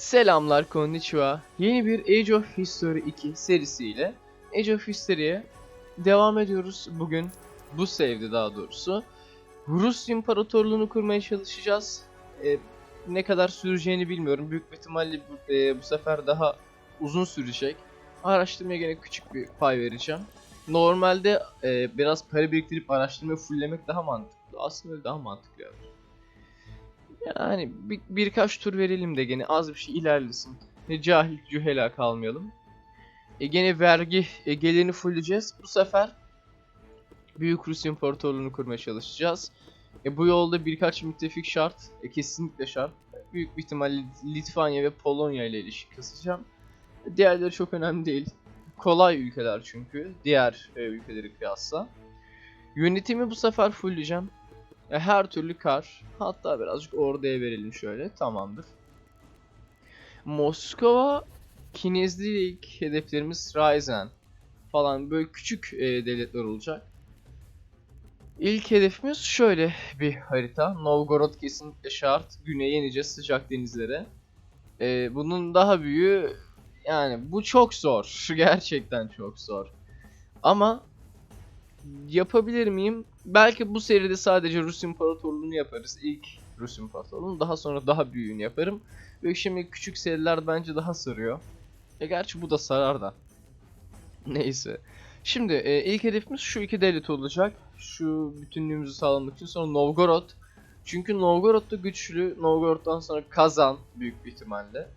Selamlar konnichiwa. Yeni bir Age of History 2 serisiyle Age of History'ye devam ediyoruz. Bugün bu save'de daha doğrusu Rus İmparatorluğunu kurmaya çalışacağız. Ee, ne kadar süreceğini bilmiyorum. Büyük bir ihtimalle bu, e, bu sefer daha uzun sürecek. Araştırmaya gene küçük bir pay vereceğim. Normalde e, biraz para biriktirip araştırmayı fulllemek daha mantıklı. Aslında daha mantıklı yani. Yani bir, birkaç tur verelim de gene az bir şey ilerlesin. E, cahil cühela kalmayalım. E, gene vergi e, gelirini fullleyeceğiz. Bu sefer Büyük Rus İmparatorluğunu kurmaya çalışacağız. E, bu yolda birkaç müttefik şart. E, kesinlikle şart. Büyük bir ihtimalle Litvanya ve Polonya ile ilişki kasacağım. Diğerleri çok önemli değil. Kolay ülkeler çünkü. Diğer e, ülkeleri kıyasla. Yönetimi bu sefer fullleyeceğim. E, her türlü kar. Hatta birazcık orduya verelim şöyle. Tamamdır. Moskova, Kinezlilik hedeflerimiz Ryzen falan böyle küçük e, devletler olacak. İlk hedefimiz şöyle bir harita. Novgorod kesinlikle şart. Güneye ineceğiz sıcak denizlere. E, bunun daha büyüğü yani bu çok zor. Gerçekten çok zor. Ama yapabilir miyim? Belki bu seride sadece Rus İmparatorluğunu yaparız. İlk Rus İmparatorluğunu. Daha sonra daha büyüğünü yaparım. Ve şimdi küçük seriler bence daha sarıyor. E gerçi bu da sarar da. Neyse. Şimdi e, ilk hedefimiz şu iki devlet olacak. Şu bütünlüğümüzü sağlamak için. Sonra Novgorod. Çünkü Novgorod da güçlü. Novgorod'dan sonra Kazan büyük bir ihtimalle.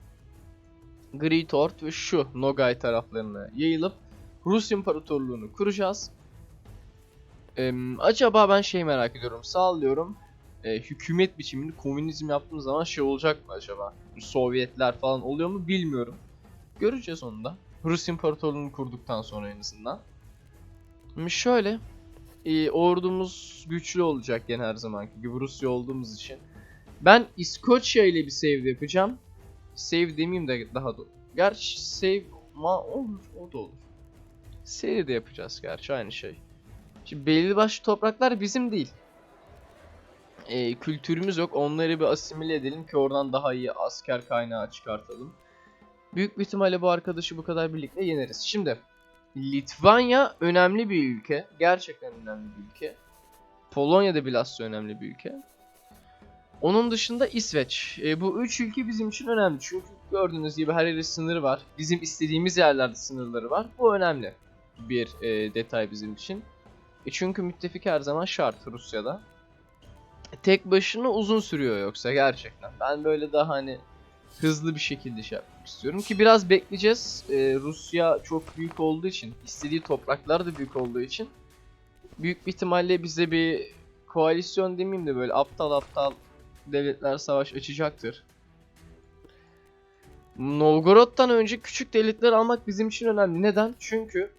Greatort ve şu Nogay taraflarına yayılıp Rus İmparatorluğunu kuracağız. Ee, acaba ben şey merak ediyorum. Sağlıyorum. Ee, hükümet biçimini komünizm yaptığımız zaman şey olacak mı acaba? Sovyetler falan oluyor mu bilmiyorum. Göreceğiz onu da. Rus İmparatorluğunu kurduktan sonra en azından. Şimdi şöyle. e, ordumuz güçlü olacak gene her zamanki gibi Rusya olduğumuz için. Ben İskoçya ile bir save yapacağım. Save demeyeyim de daha doğru. Gerçi save ma olur o da olur. Seri de yapacağız gerçi aynı şey. Şimdi belli başlı topraklar bizim değil. Ee, kültürümüz yok. Onları bir asimile edelim ki oradan daha iyi asker kaynağı çıkartalım. Büyük bir ihtimalle bu arkadaşı bu kadar birlikte yeneriz. Şimdi Litvanya önemli bir ülke. Gerçekten önemli bir ülke. Polonya da bilhassa önemli bir ülke. Onun dışında İsveç. E, bu üç ülke bizim için önemli. Çünkü gördüğünüz gibi her yerde sınırı var. Bizim istediğimiz yerlerde sınırları var. Bu önemli bir e, detay bizim için. E çünkü müttefik her zaman şart Rusya'da. Tek başına uzun sürüyor yoksa gerçekten. Ben böyle daha hani hızlı bir şekilde şey yapmak istiyorum ki biraz bekleyeceğiz. E, Rusya çok büyük olduğu için, istediği topraklar da büyük olduğu için büyük bir ihtimalle bize bir koalisyon demeyeyim de böyle aptal aptal devletler savaş açacaktır. Novgorod'dan önce küçük devletler almak bizim için önemli. Neden? Çünkü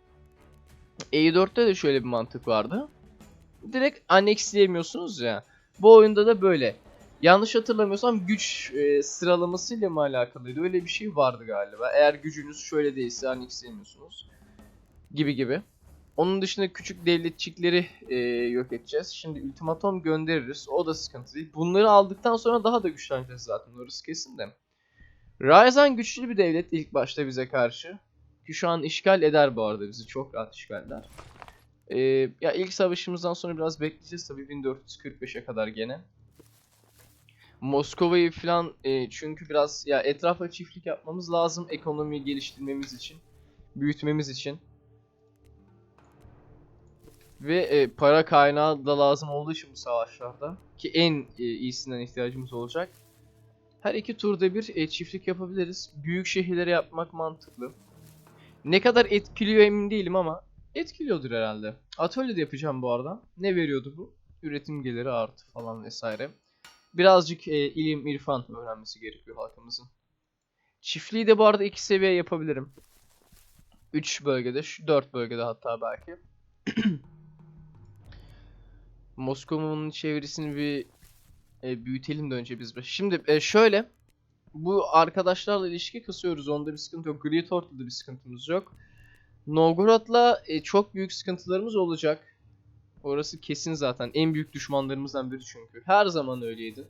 E4'te de şöyle bir mantık vardı. Direkt annexleyemiyorsunuz ya. Bu oyunda da böyle. Yanlış hatırlamıyorsam güç e, sıralamasıyla mı alakalıydı? Öyle bir şey vardı galiba. Eğer gücünüz şöyle değilse annexleyemiyorsunuz. Gibi gibi. Onun dışında küçük devletçikleri e, yok edeceğiz. Şimdi ultimatom göndeririz. O da sıkıntı değil. Bunları aldıktan sonra daha da güçleneceğiz zaten. Orası kesin de. Ryzen güçlü bir devlet ilk başta bize karşı. Ki şu an işgal eder bu arada bizi. Çok rahat işgal. Ee, ya ilk savaşımızdan sonra biraz bekleyeceğiz tabii 1445'e kadar gene. Moskova'yı falan e, çünkü biraz ya etrafa çiftlik yapmamız lazım ekonomiyi geliştirmemiz için, büyütmemiz için. Ve e, para kaynağı da lazım olduğu için bu savaşlarda ki en e, iyisinden ihtiyacımız olacak. Her iki turda bir e, çiftlik yapabiliriz. Büyük şehirlere yapmak mantıklı. Ne kadar etkiliyor emin değilim ama etkiliyordur herhalde. Atölyede yapacağım bu arada. Ne veriyordu bu? Üretim geliri artı falan vesaire. Birazcık e, ilim, irfan öğrenmesi gerekiyor halkımızın. Çiftliği de bu arada iki seviye yapabilirim. 3 bölgede, 4 bölgede hatta belki. Moskova'nın çevresini bir e, büyütelim de önce biz. Şimdi e, şöyle. Bu arkadaşlarla ilişki kasıyoruz. Onda bir sıkıntı yok. Greatort'ta da bir sıkıntımız yok. Novgorod'la e, çok büyük sıkıntılarımız olacak. Orası kesin zaten. En büyük düşmanlarımızdan biri çünkü. Her zaman öyleydi.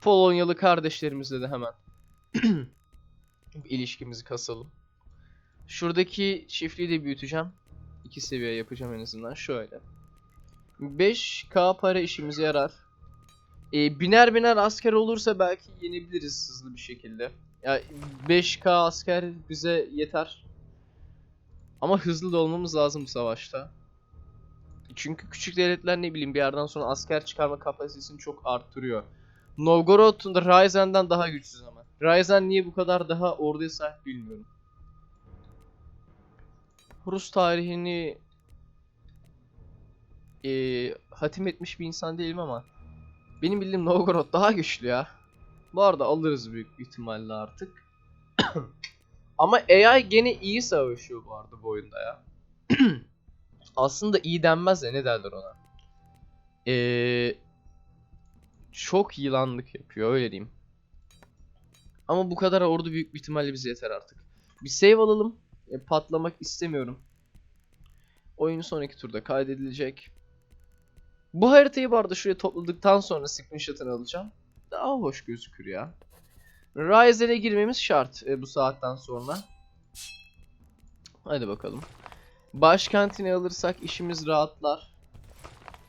Polonyalı kardeşlerimizle de hemen ilişkimizi kasalım. Şuradaki çiftliği de büyüteceğim. İki seviye yapacağım en azından. Şöyle. 5k para işimize yarar. E, biner biner asker olursa belki yenebiliriz hızlı bir şekilde. Ya 5k asker bize yeter. Ama hızlı da olmamız lazım bu savaşta. Çünkü küçük devletler ne bileyim bir yerden sonra asker çıkarma kapasitesini çok arttırıyor. Novgorod Ryzen'den daha güçsüz ama. Ryzen niye bu kadar daha orduya sahip bilmiyorum. Rus tarihini eee hatim etmiş bir insan değilim ama benim bildiğim Novgorod daha güçlü ya. Bu arada alırız büyük ihtimalle artık. ama AI gene iyi savaşıyor bu arada bu oyunda ya. Aslında iyi denmez de ne derler ona. Eee çok yılanlık yapıyor öyle diyeyim. Ama bu kadar ordu büyük bir ihtimalle bize yeter artık. Bir save alalım. E, patlamak istemiyorum. Oyun sonraki turda kaydedilecek. Bu haritayı bu arada şuraya topladıktan sonra screenshot'ını alacağım. Daha hoş gözükür ya. Ryzen'e girmemiz şart e, bu saatten sonra. Hadi bakalım. Başkentini alırsak işimiz rahatlar.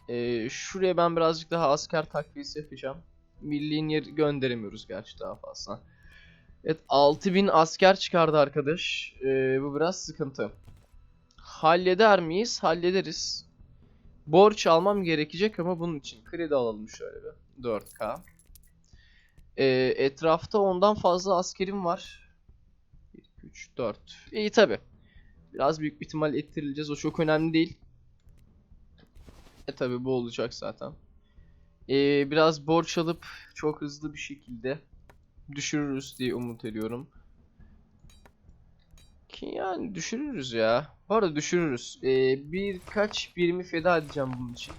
Ee, şuraya ben birazcık daha asker takviyesi yapacağım. Milliğin yer gönderemiyoruz gerçi daha fazla. Evet 6000 asker çıkardı arkadaş. Ee, bu biraz sıkıntı. Halleder miyiz? Hallederiz. Borç almam gerekecek ama bunun için kredi alalım şöyle bir. 4K. Ee, etrafta ondan fazla askerim var. 1, 2, 3, 4. İyi tabi. Biraz büyük ihtimal ettirileceğiz. O çok önemli değil. E tabi bu olacak zaten. Ee, biraz borç alıp çok hızlı bir şekilde düşürürüz diye umut ediyorum. Yani düşürürüz ya. Bu arada düşürürüz. Ee, birkaç birimi feda edeceğim bunun için.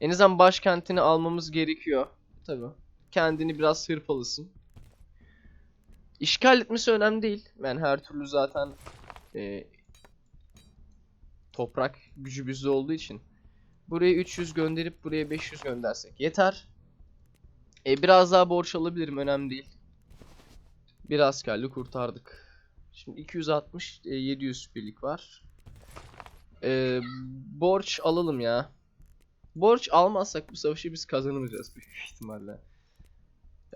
En azından başkentini almamız gerekiyor. Tabi. Kendini biraz hırpalasın. İşgal etmesi önemli değil. Yani her türlü zaten e, toprak gücü bizde olduğu için. Buraya 300 gönderip buraya 500 göndersek yeter. E, biraz daha borç alabilirim önemli değil. Bir askerli kurtardık. Şimdi 260 e, 700 birlik var. E, borç alalım ya. Borç almazsak bu savaşı biz kazanamayacağız büyük ihtimalle.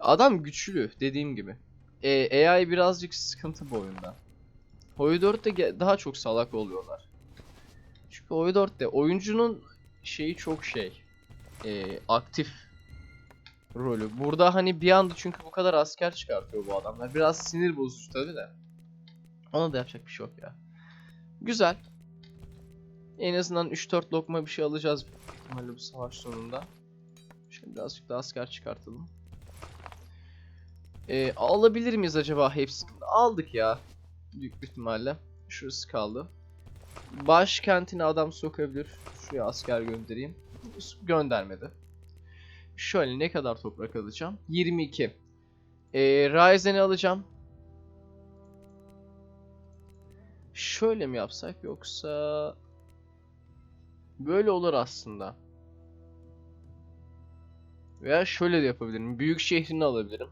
Adam güçlü dediğim gibi. E, AI birazcık sıkıntı bu oyunda. Hoy 4'te ge- daha çok salak oluyorlar. Çünkü Hoy 4'te oyuncunun şeyi çok şey. e, aktif rolü. Burada hani bir anda çünkü bu kadar asker çıkartıyor bu adamlar. Biraz sinir bozucu tabi de. Ona da yapacak bir şey yok ya. Güzel. En azından 3-4 lokma bir şey alacağız ihtimalle bu savaş sonunda. Şimdi birazcık daha asker çıkartalım. Ee, alabilir miyiz acaba hepsini? Aldık ya. Büyük ihtimalle. Şurası kaldı. Başkentine adam sokabilir. Şuraya asker göndereyim. Göndermedi. Şöyle ne kadar toprak alacağım? 22. Ee, Ryzen'i alacağım. Şöyle mi yapsak yoksa böyle olur aslında. Veya şöyle de yapabilirim. Büyük şehrini alabilirim.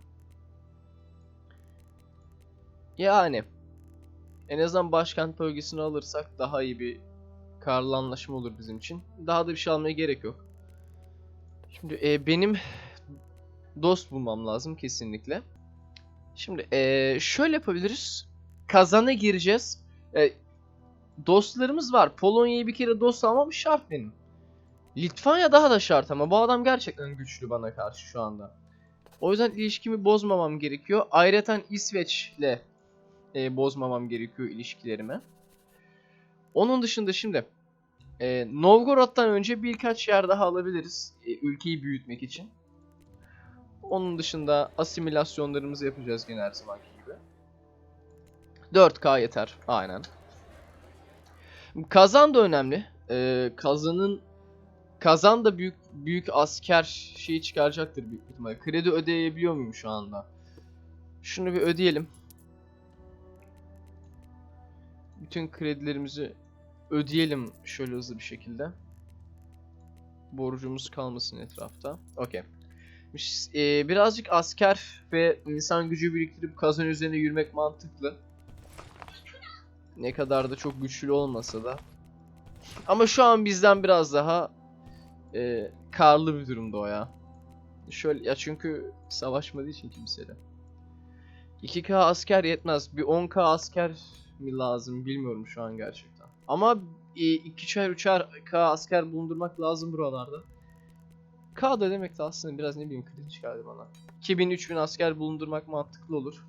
Yani en azından başkent bölgesini alırsak daha iyi bir karlı anlaşma olur bizim için. Daha da bir şey almaya gerek yok. Şimdi e, benim dost bulmam lazım kesinlikle. Şimdi e, şöyle yapabiliriz. Kazana gireceğiz. E, dostlarımız var. Polonya'yı bir kere dost almam şart benim. Litvanya daha da şart ama bu adam gerçekten güçlü bana karşı şu anda. O yüzden ilişkimi bozmamam gerekiyor. Ayrıca İsveç'le e, bozmamam gerekiyor ilişkilerimi. Onun dışında şimdi e, Novgorod'dan önce birkaç yer daha alabiliriz e, ülkeyi büyütmek için. Onun dışında asimilasyonlarımızı yapacağız gene her zamanki gibi. 4K yeter. Aynen. Kazan da önemli. E, kazanın Kazan da büyük büyük asker şeyi çıkaracaktır büyük ihtimalle. Kredi ödeyebiliyor muyum şu anda? Şunu bir ödeyelim. Bütün kredilerimizi ödeyelim şöyle hızlı bir şekilde. Borcumuz kalmasın etrafta. Okey. Ş- e, birazcık asker ve insan gücü biriktirip kazan üzerine yürümek mantıklı. Ne kadar da çok güçlü olmasa da. Ama şu an bizden biraz daha e, karlı bir durumda o ya. Şöyle ya çünkü savaşmadığı için kimseyle. 2K asker yetmez. Bir 10K asker mi lazım bilmiyorum şu an gerçekten. Ama e, 2'şer 3'er K asker bulundurmak lazım buralarda. K da demek de aslında biraz ne bileyim kritik geldi bana. 2000-3000 asker bulundurmak mantıklı olur.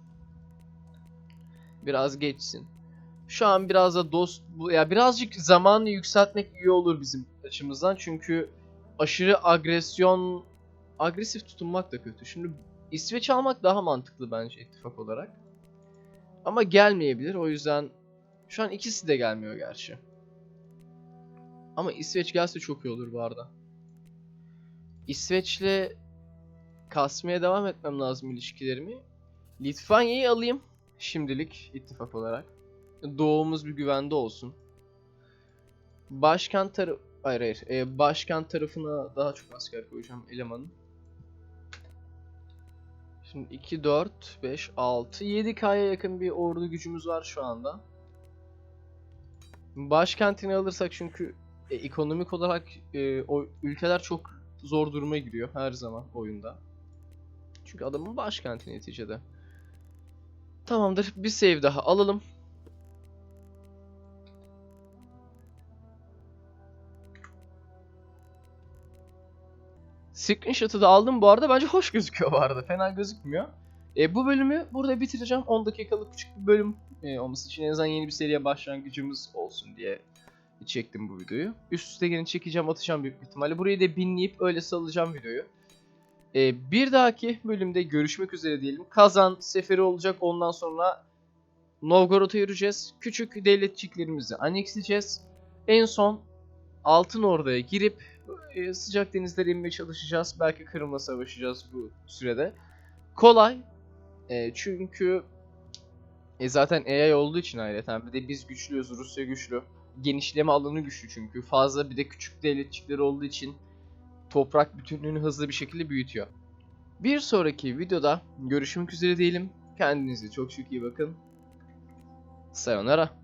Biraz geçsin. Şu an biraz da dost ya birazcık zamanı yükseltmek iyi olur bizim açımızdan çünkü aşırı agresyon agresif tutunmak da kötü. Şimdi İsveç almak daha mantıklı bence ittifak olarak. Ama gelmeyebilir o yüzden şu an ikisi de gelmiyor gerçi. Ama İsveç gelse çok iyi olur bu arada. İsveç'le kasmaya devam etmem lazım ilişkilerimi. Litvanya'yı alayım şimdilik ittifak olarak. Doğumuz bir güvende olsun. Başkent tarafı... Hayır hayır. Ee, başkent tarafına daha çok asker koyacağım elemanın. Şimdi 2, 4, 5, 6, 7K'ya yakın bir ordu gücümüz var şu anda. Başkentini alırsak çünkü e, ekonomik olarak e, o ülkeler çok zor duruma giriyor her zaman oyunda. Çünkü adamın başkenti neticede. Tamamdır. Bir save daha alalım. Screenshot'ı da aldım bu arada. Bence hoş gözüküyor bu arada. Fena gözükmüyor. E, bu bölümü burada bitireceğim. 10 dakikalık küçük bir bölüm e, olması için en azından yeni bir seriye başlangıcımız olsun diye çektim bu videoyu. Üst üste gelin çekeceğim atacağım büyük ihtimalle. Burayı da binleyip öyle salacağım videoyu. E, bir dahaki bölümde görüşmek üzere diyelim. Kazan seferi olacak. Ondan sonra Novgorod'a yürüyeceğiz. Küçük devletçiklerimizi annexleyeceğiz. En son Altın Ordu'ya girip e, sıcak denizlere inmeye çalışacağız. Belki Kırım'la savaşacağız bu sürede. Kolay. E, çünkü e, zaten AI olduğu için ayrıca bir de biz güçlüyüz. Rusya güçlü. Genişleme alanı güçlü çünkü. Fazla bir de küçük devletçikleri olduğu için toprak bütünlüğünü hızlı bir şekilde büyütüyor. Bir sonraki videoda görüşmek üzere diyelim. Kendinize çok çok iyi bakın. Sayonara.